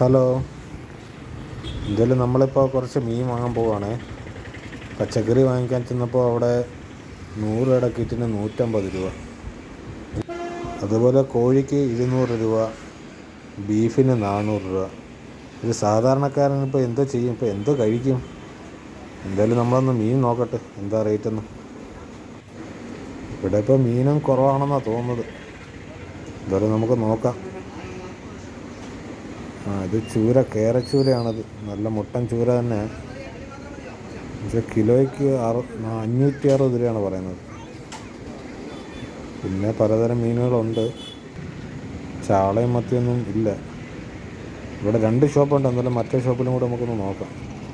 Hello. എന്തായാലും നമ്മളിപ്പോൾ കുറച്ച് മീൻ വാങ്ങാൻ പോവുകയാണ് പച്ചക്കറി വാങ്ങിക്കാൻ ചെന്നപ്പോൾ അവിടെ നൂറ് രൂപയുടെ കിറ്റിന് നൂറ്റമ്പത് രൂപ. അതുപോലെ കോഴിക്ക് ഇരുന്നൂറ് രൂപ ബീഫിന് നാനൂറ് രൂപ. ഒരു സാധാരണക്കാരൻ ഇപ്പോൾ എന്തോ ചെയ്യും ഇപ്പോൾ എന്തോ കഴിക്കും. എന്തായാലും നമ്മളൊന്ന് മീൻ നോക്കട്ടെ എന്താ റേറ്റ് എന്ന്. ഇവിടെ ഇപ്പോൾ മീനും കുറവാണെന്നാണ് തോന്നുന്നത്. എന്തായാലും നമുക്ക് നോക്കാം. ആ ഇത് ചൂര കേരച്ചൂരയാണത് നല്ല മുട്ടൻ ചൂര തന്നെ. പക്ഷേ കിലോയ്ക്ക് അറു അഞ്ഞൂറ്റി അറുപത് രൂപയാണ് പറയുന്നത്. പിന്നെ പലതരം മീനുകളുണ്ട്. ചാളയും മത്തിയൊന്നും ഇല്ല. ഇവിടെ രണ്ട് ഷോപ്പുണ്ട്. എന്തായാലും മറ്റേ ഷോപ്പിലും കൂടെ നമുക്കൊന്ന് നോക്കാം.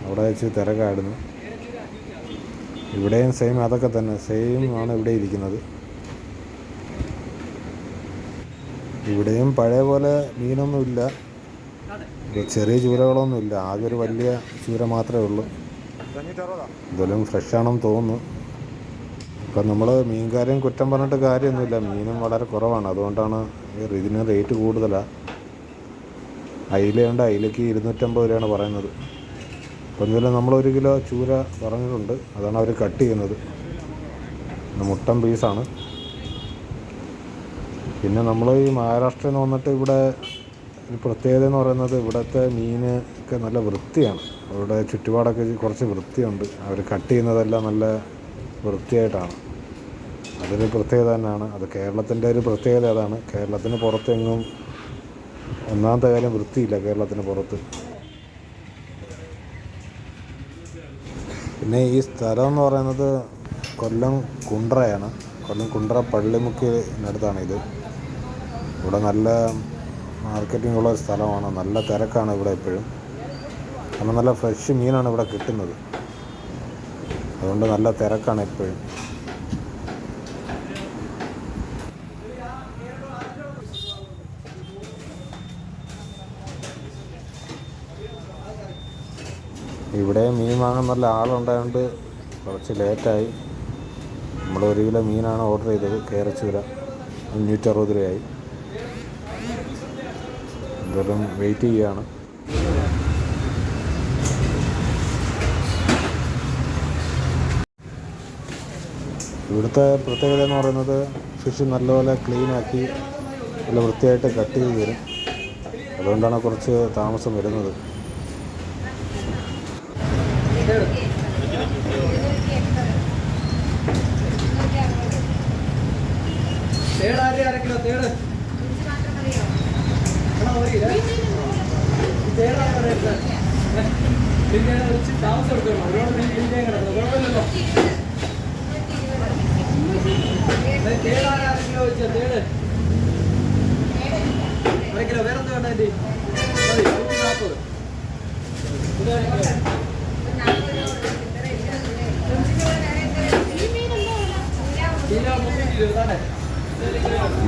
അവിടെ വെച്ച് തിരക്കായിരുന്നു. ഇവിടെയും സെയിം അതൊക്കെ തന്നെ. സെയിം ആണ് ഇവിടെ ഇരിക്കുന്നത്. ഇവിടെയും പഴയ പോലെ മീനൊന്നും ഇല്ല. ഇത് ചെറിയ ചൂരകളൊന്നും ഇല്ല ആകെ ഒരു വലിയ ചൂര മാത്രമേ ഉള്ളൂ. എന്തായാലും ഫ്രഷ് ആണെന്ന് തോന്നുന്നു. ഇപ്പം നമ്മൾ മീൻകാരെയും കുറ്റം പറഞ്ഞിട്ട് കാര്യമൊന്നുമില്ല. മീനും വളരെ കുറവാണ്. അതുകൊണ്ടാണ് ഇതിന് റേറ്റ് കൂടുതലാണ് അയിലയുണ്ട്. അയിലയ്ക്ക് ഇരുന്നൂറ്റമ്പത് രൂപയാണ് പറയുന്നത്. അപ്പം എന്തായാലും നമ്മളൊരു കിലോ ചൂര പറഞ്ഞിട്ടുണ്ട്. അതാണ് അവർ കട്ട് ചെയ്യുന്നത്. മുട്ടൻ പീസാണ് പിന്നെ നമ്മൾ ഈ മഹാരാഷ്ട്രയിൽ നിന്ന് വന്നിട്ട് ഇവിടെ ഒരു പ്രത്യേകത എന്ന് പറയുന്നത് ഇവിടുത്തെ മീൻ ഒക്കെ നല്ല വൃത്തിയാണ്. അവിടെ ചുറ്റുപാടൊക്കെ കുറച്ച് വൃത്തിയുണ്ട്. അവർ കട്ട് ചെയ്യുന്നതെല്ലാം നല്ല വൃത്തിയായിട്ടാണ്. അതൊരു പ്രത്യേകത തന്നെയാണ്. അത് കേരളത്തിന്റെ ഒരു പ്രത്യേകത അതാണ്. കേരളത്തിന് പുറത്തെങ്ങും ഒന്നാമത്തെ കാര്യം വൃത്തിയില്ല കേരളത്തിന് പുറത്ത്. പിന്നെ ഈ സ്ഥലം എന്ന് പറയുന്നത് കൊല്ലം കുണ്ട്രയാണ്. കൊല്ലം കുണ്ട്ര പള്ളിമുക്കിനടുത്താണ് ഇത്. ഇവിടെ നല്ല മാർക്കറ്റിംഗ് ഉള്ള ഒരു സ്ഥലമാണ്. നല്ല തിരക്കാണ് ഇവിടെ എപ്പോഴും. കാരണം നല്ല ഫ്രഷ് മീനാണ് ഇവിടെ കിട്ടുന്നത്. അതുകൊണ്ട് നല്ല തിരക്കാണ് എപ്പോഴും. ഇവിടെ മീൻ വാങ്ങാൻ നല്ല ആളുണ്ടായതുകൊണ്ട് കുറച്ച് ലേറ്റായി. നമ്മൾ ഒരു കിലോ മീനാണ് ഓർഡർ ചെയ്തത്. കേരച്ചൂര അഞ്ഞൂറ്ററുപത് രൂപയായി. എന്തായാലും വെയിറ്റ് ചെയ്യുകയാണ്. ഇവിടുത്തെ പ്രത്യേകത എന്ന് പറയുന്നത് ഫിഷ് നല്ലപോലെ ക്ലീനാക്കി നല്ല വൃത്തിയായിട്ട് കട്ട് ചെയ്ത് തരും. അതുകൊണ്ടാണ് കുറച്ച് താമസം വരുന്നത്. തേടാരെ ആരുടെ അര തേട് എടാ, ഒരു കിലോ. ഈ തേട് ആരുടെ എടുത്തത്? ഏ? പിന്നെ കുറച്ച് വെച്ചാ കിലോ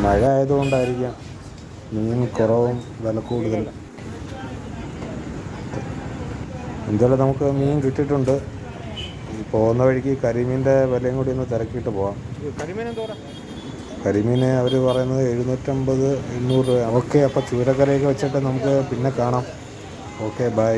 മഴ ആയതുകൊണ്ടായിരിക്കാം മീൻ കുറവും വില കൂടുതൽ. എന്തായാലും നമുക്ക് മീൻ കിട്ടിയിട്ടുണ്ട്. പോകുന്ന വഴിക്ക് കരിമീന്റെ വിലയും കൂടി ഒന്ന് തിരക്കിയിട്ട് പോവാം. കരിമീനെ അവർ പറയുന്നത് എഴുന്നൂറ്റമ്പത് എണ്ണൂറ് രൂപ. ഓക്കെ അപ്പോൾ ചൂരക്കരയൊക്കെ വെച്ചിട്ട് നമുക്ക് പിന്നെ കാണാം. Okay bye.